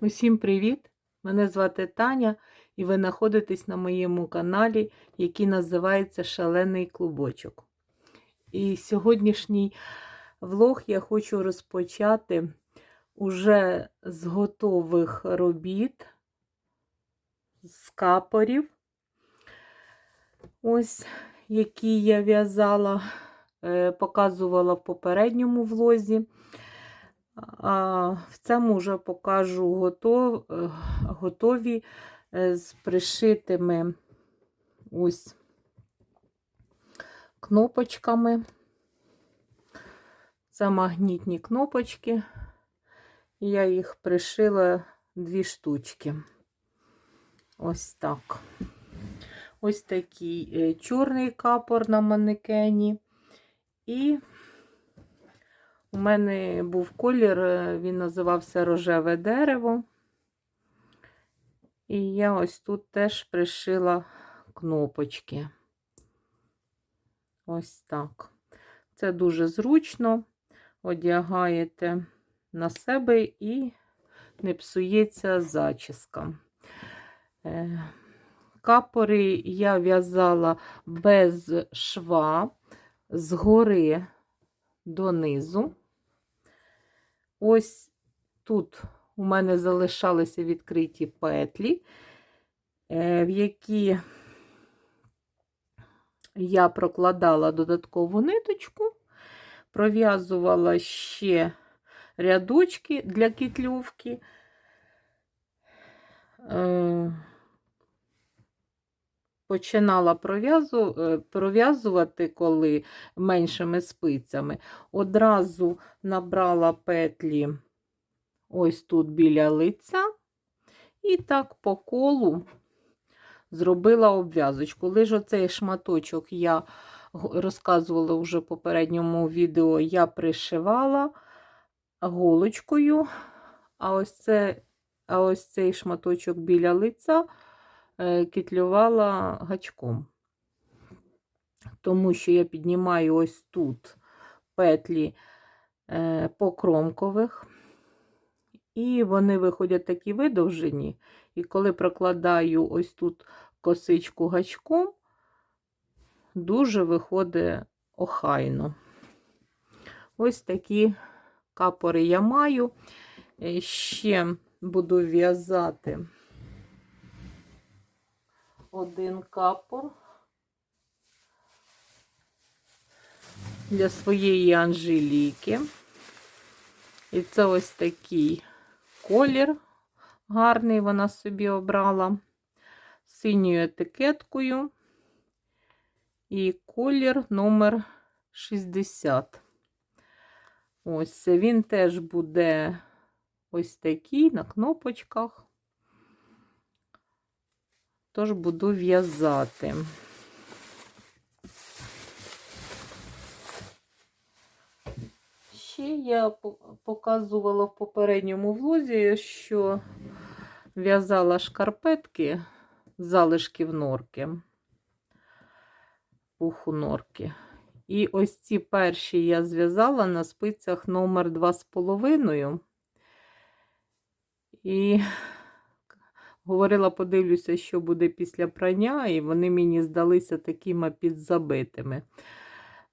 Усім привіт! Мене звати Таня, і ви знаходитесь на моєму каналі, який називається Шалений Клубочок. І сьогоднішній влог я хочу розпочати уже з готових робіт, з капорів. Ось, які я в'язала, е, показувала в попередньому влозі. А в цьому вже покажу готов, е, готові е, з пришитими ось кнопочками. Це магнітні кнопочки. Я їх пришила дві штучки. Ось так. Ось такий е, чорний капор на манекені. І у мене був колір, е, він називався рожеве дерево. І я ось тут теж пришила кнопочки. Ось так. Це дуже зручно. Одягаєте на себе і не псується зачіска. Е, Капори я в'язала без шва згори донизу. Ось тут у мене залишалися відкриті петлі, е, в які я прокладала додаткову ниточку, пров'язувала ще рядочки для кітлювки. Е, починала пров'язу- пров'язувати, коли меншими спицями, одразу набрала петлі ось тут біля лиця, і так по колу зробила обв'язочку. Лише оцей шматочок я розказувала вже в попередньому відео, я пришивала голочкою, а ось, це, а ось цей шматочок біля лиця е, кітлювала гачком. Тому що я піднімаю ось тут петлі е, покромкових, і вони виходять такі видовжені. І коли прокладаю ось тут косичку гачком, дуже виходить охайно. Ось такі капори я маю. Е, Ще буду в'язати один капор для своєї Анжеліки. І це ось такий колір гарний вона собі обрала синьою етикеткою. І колір номер 60. Ось він теж буде ось такий на кнопочках. Тож буду в'язати. Ще я показувала в попередньому влозі, що в'язала шкарпетки з залишків норки, пуху норки. І ось ці перші я зв'язала на спицях номер 2,5. І говорила, подивлюся, що буде після прання, і вони мені здалися такими підзабитими.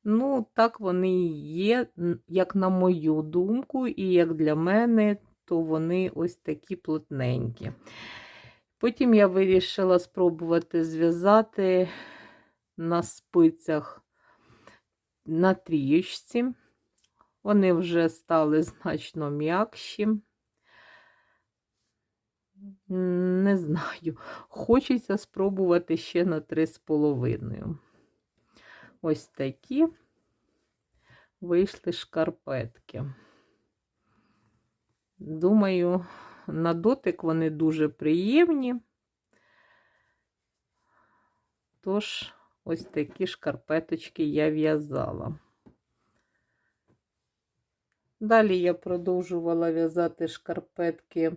Ну, так вони є, як на мою думку, і як для мене, то вони ось такі плотненькі. Потім я вирішила спробувати зв'язати на спицях на трієчці. Вони вже стали значно м'якші. Не знаю. Хочеться спробувати ще на 3,5. Ось такі вийшли шкарпетки. Думаю, на дотик вони дуже приємні. Тож, ось такі шкарпеточки я в'язала. Далі я продовжувала в'язати шкарпетки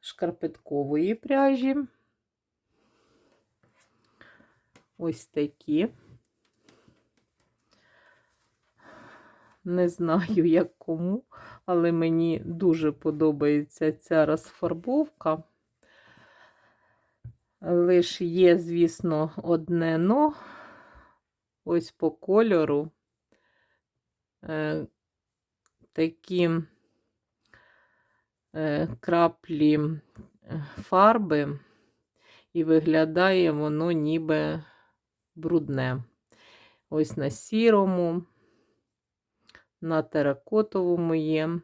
шкарпеткової пряжі. Ось такі. Не знаю, як кому, але мені дуже подобається ця розфарбовка. Лиш є, звісно, одне но. Ось по кольору е, такі краплі е, фарби, і виглядає воно ніби брудне. Ось на сірому, на теракотовому є.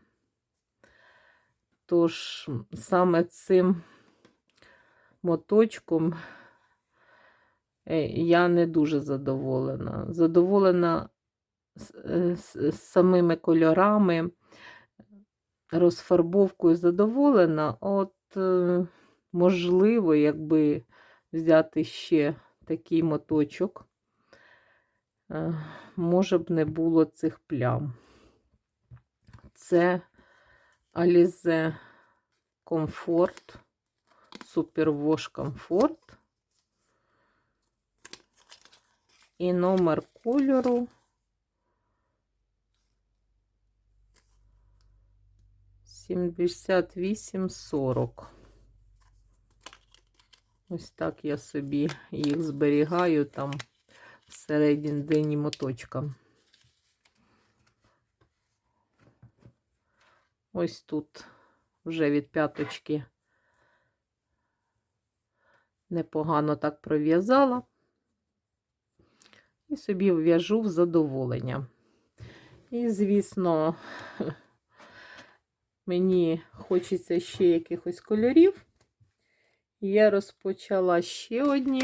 Тож саме цим моточком е, я не дуже задоволена. Задоволена е, з самими кольорами, розфарбовкою задоволена. От, е, можливо, якби взяти ще такий моточок, е, може б не було цих плям. Це Alize Comfort, Superwash Comfort. І номер кольору 7840. Ось так я собі їх зберігаю там всередині моточка. Ось тут вже від п'яточки непогано так пров'язала. І собі в'яжу в задоволення. І, звісно, мені хочеться ще якихось кольорів. Я розпочала ще одні.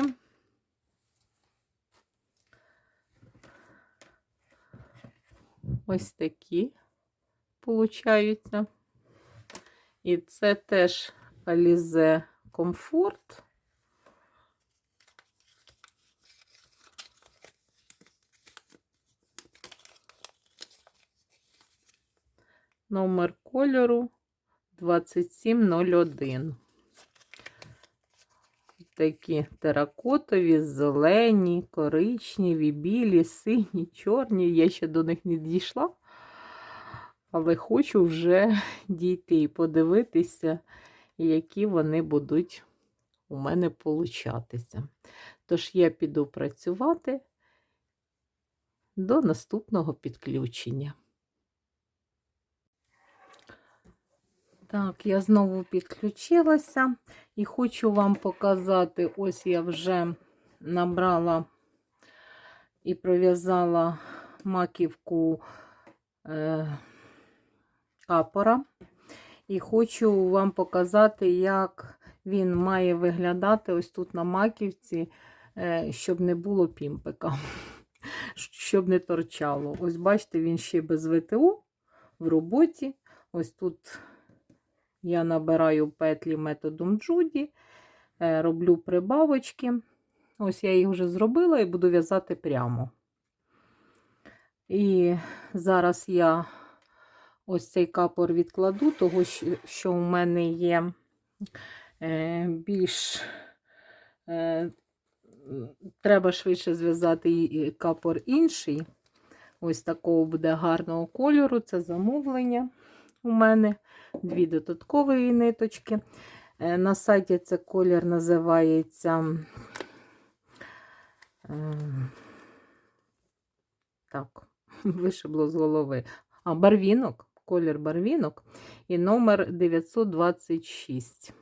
Ось такі получаються. І це теж Alize Comfort. Номер кольору 2701. Такі теракотові, зелені, коричневі, білі, сині, чорні. Я ще до них не дійшла, але хочу вже дійти і подивитися, які вони будуть у мене получатися. Тож я піду працювати до наступного підключення. Так, я знову підключилася і хочу вам показати, ось я вже набрала і пров'язала маківку е, капора. І хочу вам показати, як він має виглядати ось тут на маківці, е, щоб не було пімпика, щоб не торчало. Ось бачите, він ще без ВТУ в роботі. Ось тут я набираю петлі методом Джуді, е, роблю прибавочки. Ось я їх вже зробила і буду в'язати прямо. І зараз я ось цей капор відкладу, того що у мене є е, більш е, треба швидше зв'язати капор інший. Ось такого буде гарного кольору. Це замовлення у мене. Дві додаткові ниточки. Е, На сайті це колір називається. е, Так, вишибло з голови. А, барвінок, колір барвінок і номер 926.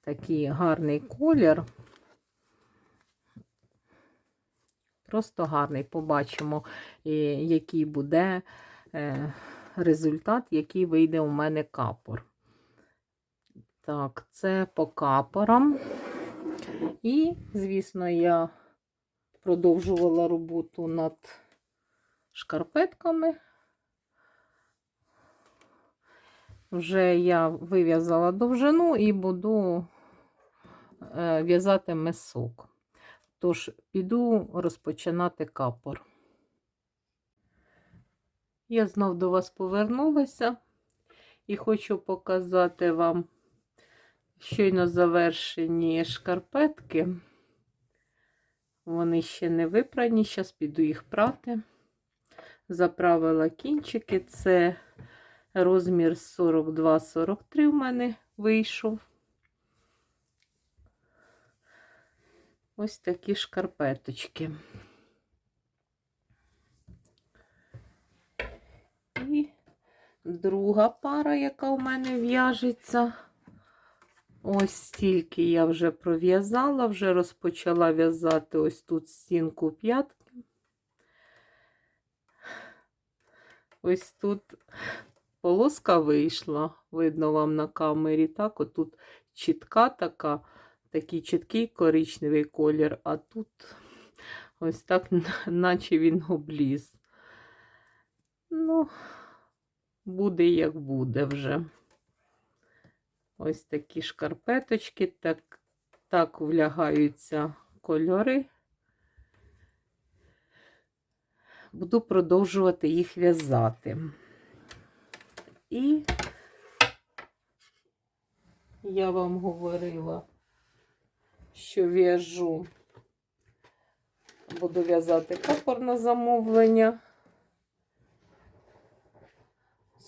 Такий гарний колір. Просто гарний. Побачимо, який буде е, результат, який вийде у мене капор. Так, це по капорам. І, звісно, я продовжувала роботу над шкарпетками. Вже я вив'язала довжину і буду е, в'язати мисок. Тож, піду розпочинати капор. Я знов до вас повернулася і хочу показати вам щойно завершені шкарпетки. Вони ще не випрані, зараз піду їх прати. заправила кінчики. Це розмір 42-43 в мене вийшов. Ось такі шкарпеточки. І друга пара, яка у мене в'яжеться. Ось стільки я вже пров'язала, вже розпочала в'язати ось тут стінку п'ятки. Ось тут полоска вийшла, видно вам на камері. Так, отут чітка така, такий чіткий коричневий колір, а тут ось так, наче він обліз. Ну, буде як буде вже. Ось такі шкарпеточки, так, так влягаються кольори. Буду продовжувати їх в'язати. І я вам говорила, що в'яжу, буду в'язати капор на замовлення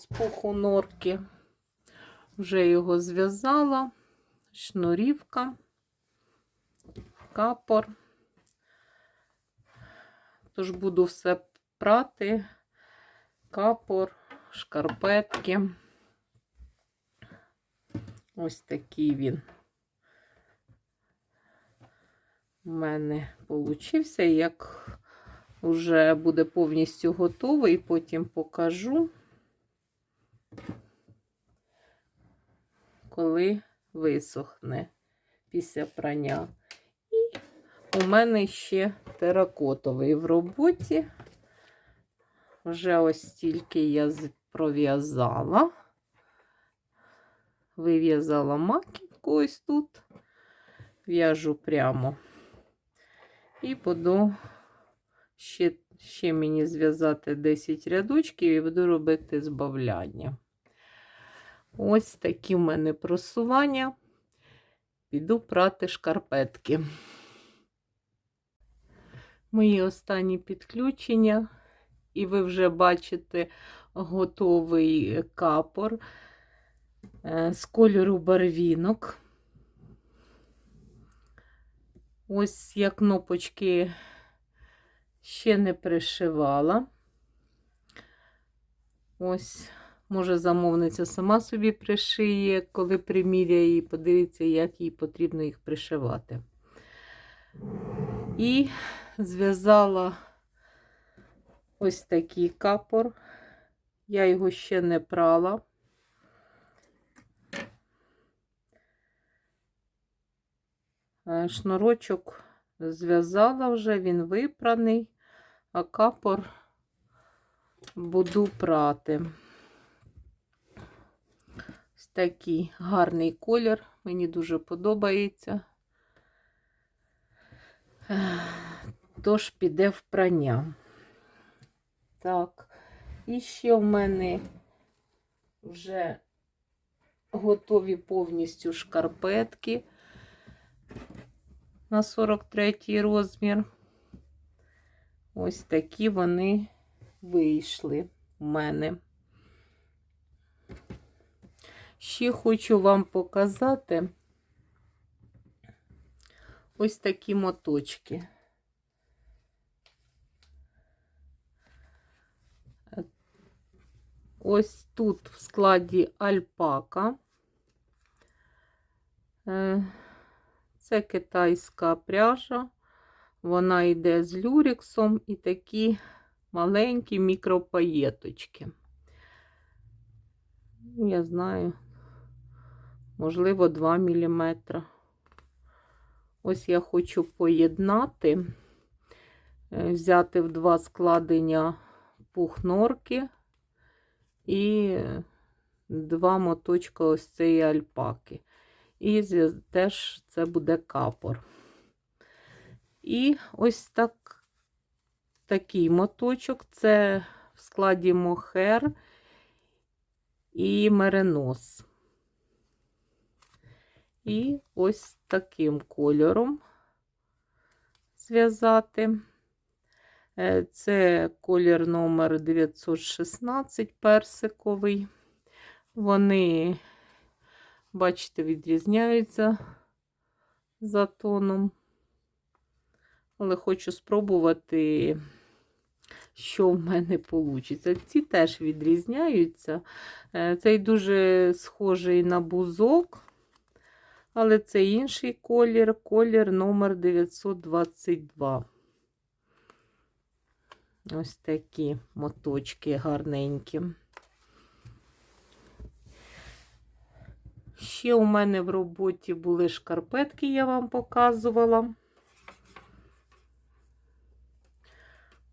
з пуху норки. Вже його зв'язала, шнурівка, капор. Тож буду все прати, капор, шкарпетки. Ось такий він у мене получився. Як вже буде повністю готовий, потім покажу. Коли висохне після прання. І у мене ще теракотовий в роботі. Вже ось стільки я пров'язала. Вив'язала маківку ось тут, в'яжу прямо. І буду ще, ще мені зв'язати 10 рядочків і буду робити збавляння. Ось такі в мене просування. Піду прати шкарпетки. Мої останні підключення, і ви вже бачите готовий капор е, з кольору барвінок. Ось я кнопочки ще не пришивала. Ось Може, замовниця сама собі пришиє, коли приміряє, і подивиться, як їй потрібно їх пришивати. І зв'язала ось такий капор. Я його ще не прала. Е, шнурочок зв'язала вже, він випраний, а капор буду прати Ось такий гарний колір, мені дуже подобається. Тож піде в прання. Так, і ще в мене вже готові повністю шкарпетки на 43 розмір. Ось такі вони вийшли в мене. Ще хочу вам показати ось такі моточки. Ось тут в складі альпака. Е, це китайська пряжа, вона йде з люрексом і такі маленькі мікропаєточки. Я знаю, можливо, 2 мм. Ось я хочу поєднати, е, взяти в два складення пух норки і два моточка ось цієї альпаки. І теж це буде капор. І ось так, такий моточок це в складі мохер і меренос. І ось таким кольором зв'язати. Е, Це колір номер 916 персиковий. Вони, бачите, відрізняються за тоном. Але хочу спробувати, що в мене вийде. Ці теж відрізняються. Е, Цей дуже схожий на бузок, але це інший колір, колір номер 922. Ось такі моточки гарненькі. Ще у мене в роботі були шкарпетки, я вам показувала.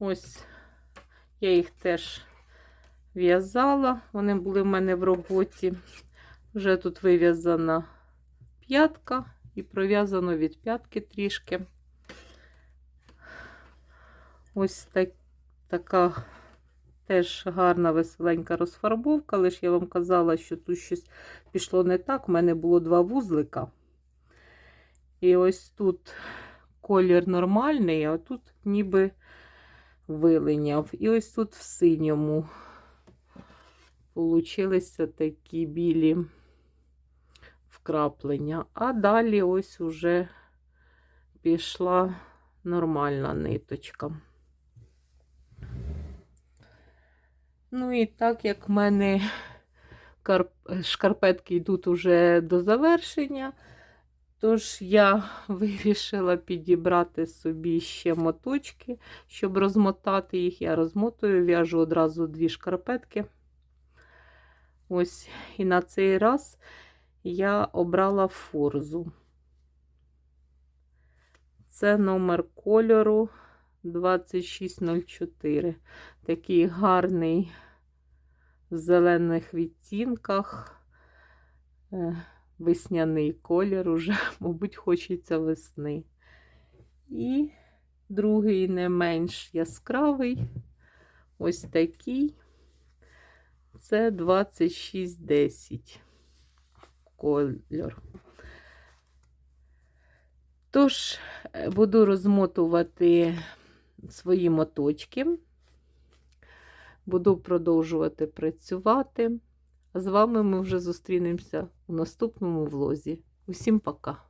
Ось я їх теж в'язала. Вони були в мене в роботі. Вже тут вив'язана п'ятка і пров'язано від п'ятки трішки. Ось так, така теж гарна, веселенька розфарбовка, ж я вам казала, що тут щось пішло не так. У мене було два вузлика. І ось тут колір нормальний, а тут ніби вилиняв. І ось тут в синьому получилися такі білі вкраплення. А далі ось уже пішла нормальна ниточка. Ну і так як в мене шкарпетки йдуть уже до завершення, тож я вирішила підібрати собі ще моточки, щоб розмотати їх. Я розмотую, в'яжу одразу дві шкарпетки. Ось, і на цей раз я обрала форзу. Це номер кольору 2604. Такий гарний в зелених відтінках. Весняний колір уже, мабуть, хочеться весни. І другий не менш яскравий. Ось такий. Це 2610 кольор. Тож, е, буду розмотувати свої моточки. Буду продовжувати працювати. З вами ми вже зустрінемося у наступному влозі. Усім пока!